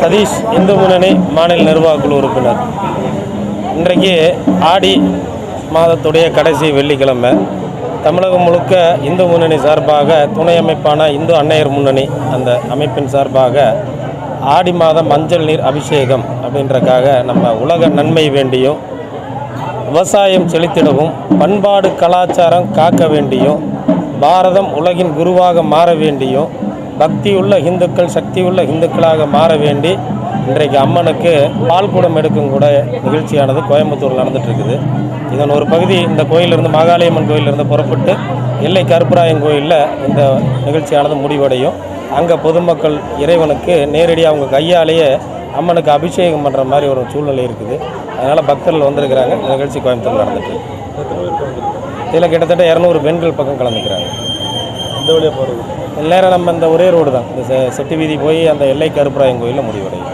சதீஷ் இந்து முன்னணி மாநில நிர்வாக குழு உறுப்பினர். இன்றைக்கு ஆடி மாதத்துடைய கடைசி வெள்ளிக்கிழமை. தமிழகம் முழுக்க இந்து முன்னணி சார்பாக துணை அமைப்பான இந்து அன்னையர் முன்னணி அந்த அமைப்பின் சார்பாக ஆடி மாதம் மஞ்சள் நீர் அபிஷேகம் அப்படின்றக்காக நம்ம உலக நன்மை வேண்டியும் விவசாயம் செழித்திடவும் பண்பாடு கலாச்சாரம் காக்க வேண்டியும் பாரதம் உலகின் குருவாக மாற வேண்டியும் பக்தியுள்ள இந்துக்கள் சக்தியுள்ள இந்துக்களாக மாற வேண்டி இன்றைக்கு அம்மனுக்கு பால் குடம் எடுக்கும் கூட நிகழ்ச்சியானது கோயம்புத்தூரில் நடந்துகிட்ருக்குது. இருக்குது இதன் ஒரு பகுதி இந்த கோயிலிருந்து மாகாளியம்மன் கோயிலிருந்து புறப்பட்டு எல்லை கருப்பராயன் கோயிலில் இந்த நிகழ்ச்சியானது முடிவடையும். அங்கே பொதுமக்கள் இறைவனுக்கு நேரடியாக அவங்க கையாலேயே அம்மனுக்கு அபிஷேகம் பண்ணுற மாதிரி ஒரு சூழ்நிலை இருக்குது. அதனால் பக்தர்கள் வந்திருக்கிறாங்க. இந்த நிகழ்ச்சி கோயம்புத்தூர் நடந்துட்டு இதில் கிட்டத்தட்ட இரநூறு பெண்கள் பக்கம் கலந்துக்கிறாங்க. இந்த வழியாக போகிறது நேரம் நம்ம இந்த ஒரே ரோடு தான். இந்த செட்டி வீதி போய் அந்த எல்லை கருப்பராயன் கோயிலில் முடிவடையும்.